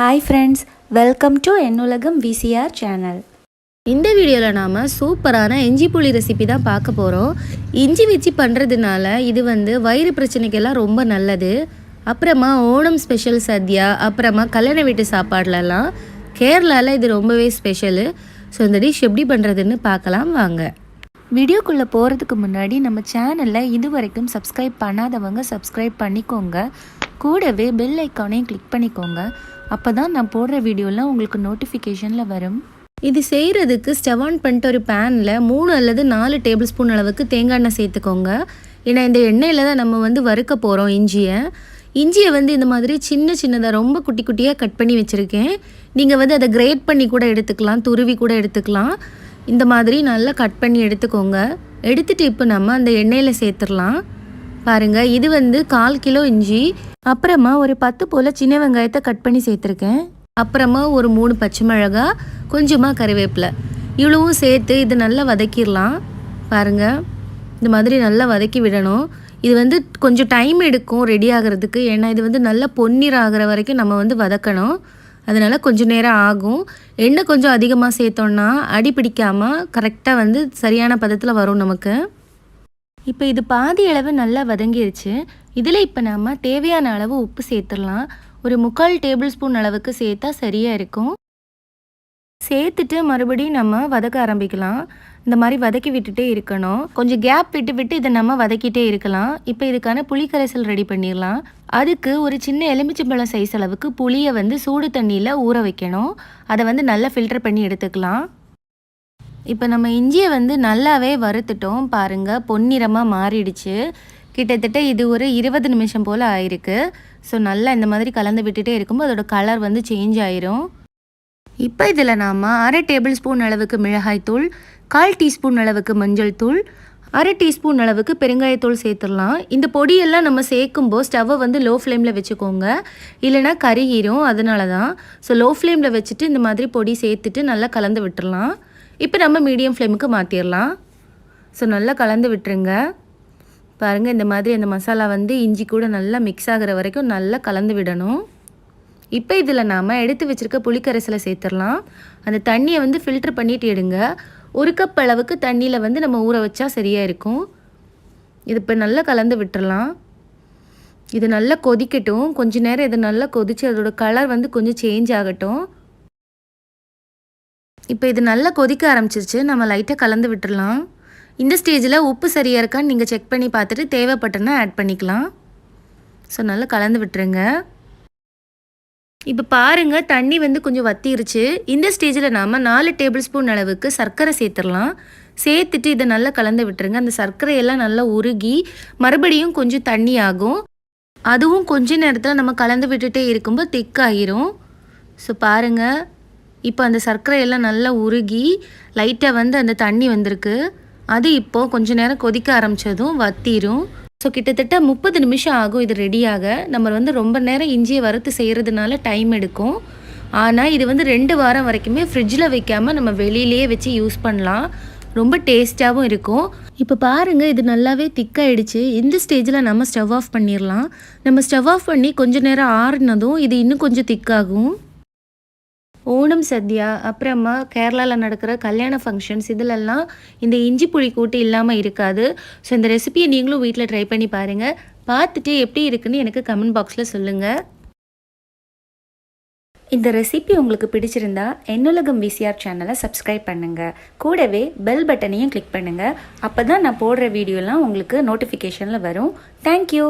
Hi friends welcome to என்னுலகம் VCR channel இந்த வீடியோவில் நாம் சூப்பரான இஞ்சி புளி ரெசிபி தான் பார்க்க போகிறோம் இஞ்சி வச்சு பண்ணுறதுனால இது வந்து வயிறு பிரச்சனைக்கெல்லாம் ரொம்ப நல்லது. அப்புறமா ஓணம் ஸ்பெஷல் சத்யா அப்புறமா கல்யாண வீட்டு சாப்பாடுலலாம் கேரளாவில் இது ரொம்பவே ஸ்பெஷலு ஸோ இந்த டிஷ் எப்படி பண்ணுறதுன்னு பார்க்கலாம் வாங்க. வீடியோக்குள்ளே போகிறதுக்கு முன்னாடி நம்ம சேனலில் இது வரைக்கும் சப்ஸ்கிரைப் பண்ணாதவங்க சப்ஸ்கிரைப் பண்ணிக்கோங்க. கூடவே பெல் ஐக்கானையும் கிளிக் பண்ணிக்கோங்க. அப்போ தான் நான் போடுற வீடியோலாம் உங்களுக்கு நோட்டிஃபிகேஷனில் வரும். இது செய்கிறதுக்கு ஸ்டவ் ஆன் பண்ணிட்டு ஒரு பேனில் மூணு அல்லது நாலு டேபிள் ஸ்பூன் அளவுக்கு தேங்காய் எண்ணெய் சேர்த்துக்கோங்க. ஏன்னா இந்த எண்ணெயில் தான் நம்ம வந்து வறுக்க போகிறோம் இஞ்சியை. இஞ்சியை வந்து இந்த மாதிரி சின்ன சின்னதாக ரொம்ப குட்டி குட்டியாக கட் பண்ணி வச்சுருக்கேன். நீங்கள் வந்து அதை கிரேட் பண்ணி கூட எடுத்துக்கலாம் துருவி கூட எடுத்துக்கலாம். இந்த மாதிரி நல்லா கட் பண்ணி எடுத்துக்கோங்க. எடுத்துட்டு இப்போ நம்ம அந்த எண்ணெயில் சேர்த்துடலாம். பாருங்கள் இது வந்து கால் கிலோ இஞ்சி. அப்புறமா ஒரு பத்து போல் சின்ன வெங்காயத்தை கட் பண்ணி சேர்த்துருக்கேன். அப்புறமா ஒரு மூணு பச்சை மிளகா கொஞ்சமாக கறிவேப்பிலை இவ்வளவும் சேர்த்து இது நல்லா வதக்கிடலாம். பாருங்கள் இந்த மாதிரி நல்லா வதக்கி விடணும். இது வந்து கொஞ்சம் டைம் எடுக்கும் ரெடி ஆகிறதுக்கு. ஏன்னா இது வந்து நல்லா பொன்னீர் ஆகிற வரைக்கும் நம்ம வந்து வதக்கணும். அதனால் கொஞ்சம் நேரம் ஆகும். எண்ணெய் கொஞ்சம் அதிகமாக சேர்த்தோன்னா அடி பிடிக்காமல் கரெக்டாக வந்து சரியான பதத்தில் வரும் நமக்கு. இப்போ இது பாதி அளவு நல்லா வதங்கிருச்சு. இதில் இப்போ நம்ம தேவையான அளவு உப்பு சேர்த்துடலாம். ஒரு முக்கால் டேபிள் ஸ்பூன் அளவுக்கு சேர்த்தா சரியாக இருக்கும். சேர்த்துட்டு மறுபடியும் நம்ம வதக்க ஆரம்பிக்கலாம். இந்த மாதிரி வதக்கி விட்டுட்டே இருக்கணும். கொஞ்சம் கேப் விட்டு விட்டு இதை நம்ம வதக்கிட்டே இருக்கலாம். இப்போ இதுக்கான புளிக்கரைசல் ரெடி பண்ணிடலாம். அதுக்கு ஒரு சின்ன எலுமிச்சம்பழம் சைஸ் அளவுக்கு புளியை வந்து சூடு தண்ணியில் ஊற வைக்கணும். அதை வந்து நல்லா ஃபில்டர் பண்ணி எடுத்துக்கலாம். இப்போ நம்ம இஞ்சியை வந்து நல்லாவே வறுத்துட்டோம் பாருங்கள் பொன்னிறமாக மாறிடுச்சு. கிட்டத்தட்ட இது ஒரு இருபது நிமிஷம் போல் ஆயிருக்கு. ஸோ நல்லா இந்த மாதிரி கலந்து விட்டுட்டே இருக்கும்போது அதோட கலர் வந்து சேஞ்ச் ஆயிரும். இப்போ இதில் நாம் அரை டேபிள் ஸ்பூன் அளவுக்கு மிளகாய்த்தூள் கால் டீஸ்பூன் அளவுக்கு மஞ்சள் தூள் அரை டீஸ்பூன் அளவுக்கு பெருங்காயத்தூள் சேர்த்துடலாம். இந்த பொடியெல்லாம் நம்ம சேர்க்கும்போது ஸ்டவ்வை வந்து லோ ஃப்ளேமில் வச்சுக்கோங்க. இல்லைனா கருகிரும் அதனால தான் ஸோ லோ ஃப்ளேமில் வச்சுட்டு இந்த மாதிரி பொடி சேர்த்துட்டு நல்லா கலந்து விட்டுடலாம். இப்போ நம்ம மீடியம் ஃப்ளேமுக்கு மாற்றிடலாம் ஸோ நல்லா கலந்து விட்டுருங்க. பாருங்கள் இந்த மாதிரி அந்த மசாலா வந்து இஞ்சி கூட நல்லா மிக்ஸ் ஆகிற வரைக்கும் நல்லா கலந்து விடணும். இப்போ இதில் நாம் எடுத்து வச்சுருக்க புளிக்கரைசலை சேர்த்துடலாம். அந்த தண்ணியை வந்து ஃபில்ட்ரு பண்ணிட்டு எடுங்க. ஒரு கப் அளவுக்கு தண்ணியில் வந்து நம்ம ஊற வச்சா சரியாக இருக்கும். இது இப்போ நல்லா கலந்து விட்டுறலாம் இது நல்லா கொதிக்கட்டும். கொஞ்ச நேரம் இது நல்லா கொதித்து அதோடய கலர் வந்து கொஞ்சம் சேஞ்ச் ஆகட்டும். இப்போ இது நல்லா கொதிக்க ஆரம்பிச்சிருச்சு. நம்ம லைட்டாக கலந்து விட்டுடலாம் இந்த ஸ்டேஜில் உப்பு சரியாக இருக்கான்னு நீங்கள் செக் பண்ணி பார்த்துட்டு தேவைப்பட்டனா ஆட் பண்ணிக்கலாம். ஸோ நல்லா கலந்து விட்டுருங்க. இப்போ பாருங்கள் தண்ணி வந்து கொஞ்சம் வத்திருச்சு. இந்த ஸ்டேஜில் நாம் நாலு டேபிள் ஸ்பூன் அளவுக்கு சர்க்கரை சேர்த்துடலாம். சேர்த்துட்டு இதை நல்லா கலந்து விட்டுருங்க. அந்த சர்க்கரையெல்லாம் நல்லா உருகி மறுபடியும் கொஞ்சம் தண்ணி ஆகும். அதுவும் கொஞ்ச நேரத்தில் நம்ம கலந்து விட்டுட்டே இருக்கும்போது திக்காகிரும் ஸோ பாருங்கள் இப்போ அந்த சர்க்கரையெல்லாம் நல்லா உருகி லைட்டாக வந்து அந்த தண்ணி வந்திருக்கு. அது இப்போது கொஞ்ச நேரம் கொதிக்க ஆரம்பித்ததும் வத்திரும். ஸோ கிட்டத்தட்ட முப்பது நிமிஷம் ஆகும் இது ரெடியாக நம்ம வந்து ரொம்ப நேரம் இஞ்சியை வறுத்து செய்கிறதுனால டைம் எடுக்கும். ஆனால் இது வந்து ரெண்டு வாரம் வரைக்குமே ஃப்ரிட்ஜில் வைக்காமல் நம்ம வெளியிலேயே வச்சு யூஸ் பண்ணலாம். ரொம்ப டேஸ்ட்டாகவும் இருக்கும். இப்போ பாருங்கள் இது நல்லாவே திக்காயிடுச்சு இந்த ஸ்டேஜில் நம்ம ஸ்டவ் ஆஃப் பண்ணிடலாம் நம்ம ஸ்டவ் ஆஃப் பண்ணி கொஞ்ச நேரம் ஆறுனதும் இது இன்னும் கொஞ்சம் திக்காகும் ஓணம் சத்யா அப்புறமா கேரளாவில் நடக்கிற கல்யாண ஃபங்க்ஷன்ஸ் இதிலெல்லாம் இந்த இஞ்சி புளி கூட்டு இல்லாமல் இருக்காது. ஸோ இந்த ரெசிபியை நீங்களும் வீட்டில் ட்ரை பண்ணி பாருங்கள் பார்த்துட்டு எப்படி இருக்குன்னு எனக்கு கமெண்ட் பாக்ஸில் சொல்லுங்கள் இந்த ரெசிபி உங்களுக்கு பிடிச்சிருந்தா என்னுலகம் விசிஆர் சேனலை சப்ஸ்கிரைப் பண்ணுங்கள் கூடவே பெல் பட்டனையும் கிளிக் பண்ணுங்கள் அப்போ தான் நான் போடுற வீடியோலாம் உங்களுக்கு நோட்டிஃபிகேஷனில் வரும். தேங்க்யூ